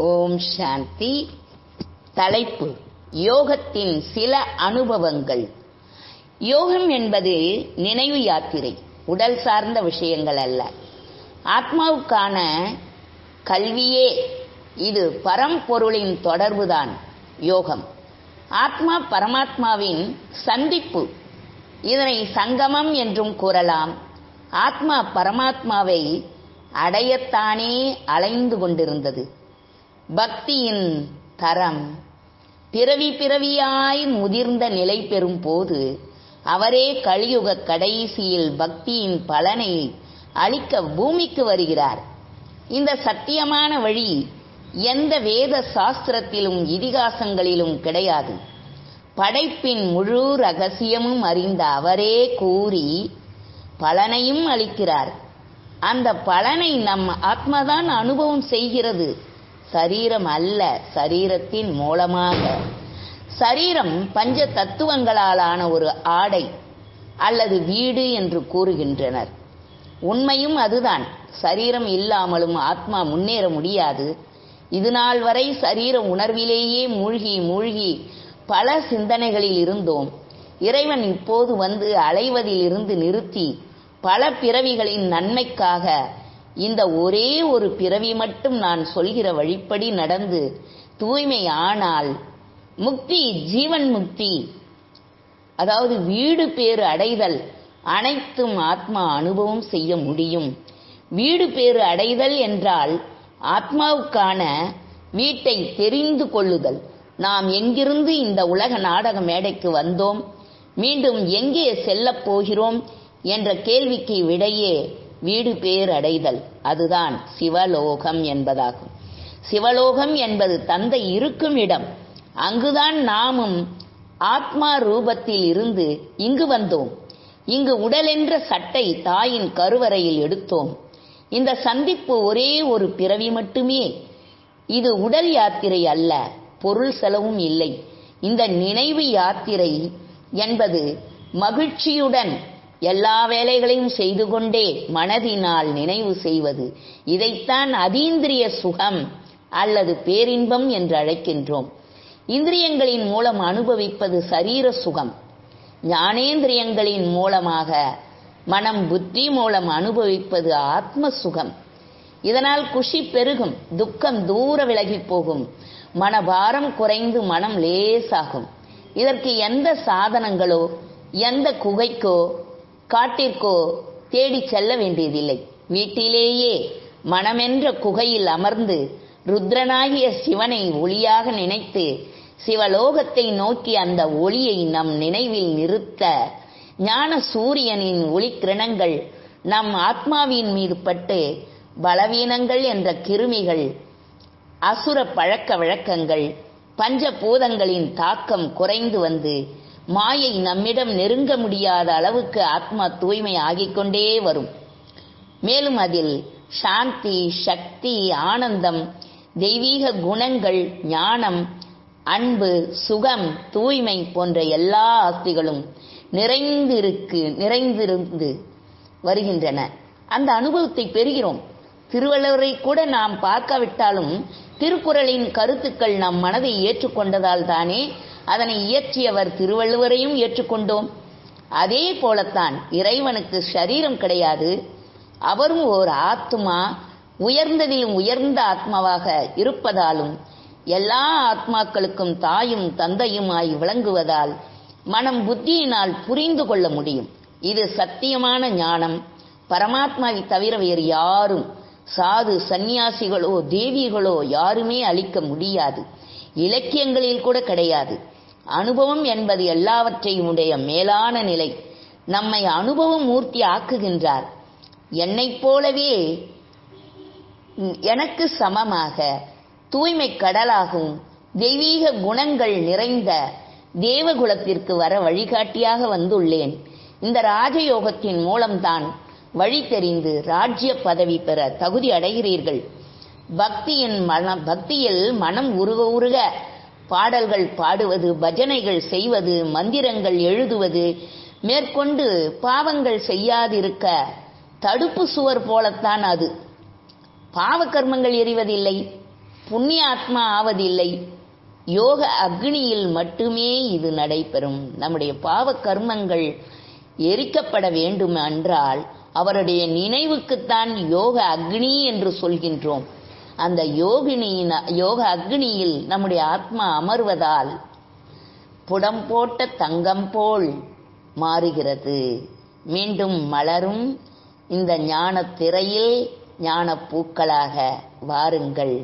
ஓம் சாந்தி. தலைப்பு யோகத்தின் சில அனுபவங்கள். யோகம் என்பது நினைவு யாத்திரை உடல் சார்ந்த விஷயங்கள் அல்ல. ஆத்மாவுக்கான கல்வியே இது பரம்பொருளின் தொடர்புதான் யோகம். ஆத்மா பரமாத்மாவின் சந்திப்பு. இதனை சங்கமம் என்றும் கூறலாம். ஆத்மா பரமாத்மாவை அடையத்தானே அலைந்து கொண்டிருந்தது. பக்தியின் தரம். பிறவி பிறவியாய் முதிர்ந்த நிலை பெறும் போது அவரே கலியுக கடைசியில் பக்தியின் பலனை அளிக்க பூமிக்கு வருகிறார். இந்த சத்தியமான வழி எந்த வேத சாஸ்திரத்திலும் இதிகாசங்களிலும் கிடையாது. படைப்பின் முழு ரகசியமும் அறிந்த அவரே கூறி பலனையும் அளிக்கிறார். அந்த பலனை நம் ஆத்மாதான் அனுபவம் செய்கிறது. சரீரம் அல்ல சரீரத்தின் மூலமாக. சரீரம் பஞ்ச தத்துவங்களாலான ஒரு ஆடை அல்லது வீடு என்று கூறுகின்றனர். உண்மையும் அதுதான். சரீரம் இல்லாமலும் ஆத்மா முன்னேற முடியாது. இது நாள் வரை சரீர உணர்விலேயே மூழ்கி மூழ்கி பல சிந்தனைகளில் இருந்தோம். இறைவன் இப்போது வந்து அலைவதில் இருந்து நிறுத்தி பல பிறவிகளின் நன்மைக்காக இந்த ஒரே ஒரு பிறவி மட்டும் நான் சொல்கிற வழிப்படி நடந்து தூய்மை ஆனால் முக்தி ஜீவன் முக்தி அதாவது வீடு பேறு அடைதல் அனைத்தும் ஆத்மா அனுபவம் செய்ய முடியும். வீடு பேறு அடைதல் என்றால் ஆத்மாவுக்கான வீட்டை தெரிந்து கொள்ளுதல். நாம் எங்கிருந்து இந்த உலக நாடக மேடைக்கு வந்தோம்? மீண்டும் எங்கே செல்லப் போகிறோம்? என்ற கேள்விக்கு விடையே வீடு பேர் அடைதல். அதுதான் சிவலோகம் என்பதாகும். சிவலோகம் என்பது தந்தை இருக்கும் இடம். அங்குதான் நாமும் ஆத்மா ரூபத்தில் இருந்து இங்கு வந்தோம். இங்கு உடலென்ற சட்டை தாயின் கருவறையில் எடுத்தோம். இந்த சந்திப்பு ஒரே ஒரு பிறவி மட்டுமே. இது உடல் யாத்திரை அல்ல பொருள் செலவும் இல்லை. இந்த நினைவு யாத்திரை என்பது மகிழ்ச்சியுடன் எல்லா வேலைகளையும் செய்து கொண்டே மனதினால் நினைவு செய்வது. இதைத்தான் அதீந்திரிய சுகம் அல்லது பேரின்பம் என்று அழைக்கின்றோம். இந்திரியங்களின் மூலம் அனுபவிப்பது சரீர சுகம். ஞானேந்திரியங்களின் மூலமாக மனம் புத்தி மூலம் அனுபவிப்பது ஆத்ம சுகம். இதனால் குஷி பெருகும் துக்கம் தூர விலகி போகும். மனபாரம் குறைந்து மனம் லேசாகும். இதற்கு எந்த சாதனங்களோ எந்த குகைக்கோ காட்டிற்கோ தேடிச் செல்ல வேண்டியதில்லை. வீட்டிலேயே மனமென்ற குகையில் அமர்ந்து ருத்ரனாகிய சிவனை ஒளியாக நினைத்து சிவலோகத்தை நோக்கி அந்த ஒளியை நம் நினைவில் நிறுத்த ஞான சூரியனின் ஒளி கிரணங்கள் நம் ஆத்மாவின் மீது பட்டு பலவீனங்கள் என்ற கிருமிகள் அசுர பழக்க வழக்கங்கள் பஞ்சபூதங்களின் தாக்கம் குறைந்து வந்து மாயை நம்மிடம் நெருங்க முடியாத அளவுக்கு ஆத்மா தூய்மை ஆகிக்கொண்டே வரும். மேலும் அதில் சாந்தி சக்தி ஆனந்தம் தெய்வீக குணங்கள் ஞானம் அன்பு சுகம் தூய்மை போன்ற எல்லா ஆஸ்திகளும் நிறைந்திருக்கு நிறைந்திருந்து வருகின்றன. அந்த அனுபவத்தை பெறுகிறோம். திருவள்ளுவரை கூட நாம் பார்க்காவிட்டாலும் திருக்குறளின் கருத்துக்கள் நம் மனதை ஏற்றுக்கொண்டதால் தானே அதனை இயற்றியவர் திருவள்ளுவரையும் ஏற்றுக்கொண்டோம். அதே போலத்தான் இறைவனுக்கு சரீரம் கிடையாது. அவரும் ஓர் ஆத்மா உயர்ந்ததிலும் உயர்ந்த ஆத்மாவாக இருப்பதாலும் எல்லா ஆத்மாக்களுக்கும் தாயும் தந்தையுமாய் விளங்குவதால் மனம் புத்தியினால் புரிந்து கொள்ள முடியும். இது சத்தியமான ஞானம். பரமாத்மாவை தவிர வேறு யாரும் சாது சந்நியாசிகளோ தேவிகளோ யாருமே அளிக்க முடியாது. இலக்கியங்களில் கூட கிடையாது. அனுபவம் என்பது எல்லாவற்றையும் உடைய மேலான நிலை. நம்மை அனுபவ மூர்த்தி ஆக்குகின்றார். என்னைப் போலவே எனக்கு சமமாக தூய்மை கடலாகவும் தெய்வீக குணங்கள் நிறைந்த தேவகுலத்திற்கு வர வழிகாட்டியாக வந்துள்ளேன். இந்த ராஜயோகத்தின் மூலம்தான் வழி தெரிந்து ராஜ்ய பதவி பெற தகுதி அடைகிறீர்கள். பக்தியின் மன பக்தியில் மனம் உருக உருக பாடல்கள் பாடுவது பஜனைகள் செய்வது மந்திரங்கள் எழுதுவது மேற்கொண்டு பாவங்கள் செய்யாதிருக்க தடுப்பு சுவர் போலத்தான் அது. பாவ கர்மங்கள் எரிவதில்லை புண்ணிய ஆத்மா ஆவதில்லை யோக அக்னியில் மட்டுமே இது நடைபெறும். நம்முடைய பாவ கர்மங்கள் எரிக்கப்பட வேண்டும் என்றால் அவருடைய நினைவுக்குத்தான் யோக அக்னி என்று சொல்கின்றோம். அந்த யோகினியின் யோக அக்னியில் நம்முடைய ஆத்மா அமர்வதால் புடம் போட்ட தங்கம் போல் மாறுகிறது. மீண்டும் மலரும் இந்த ஞான திரையில் ஞான பூக்களாக வாருங்கள்.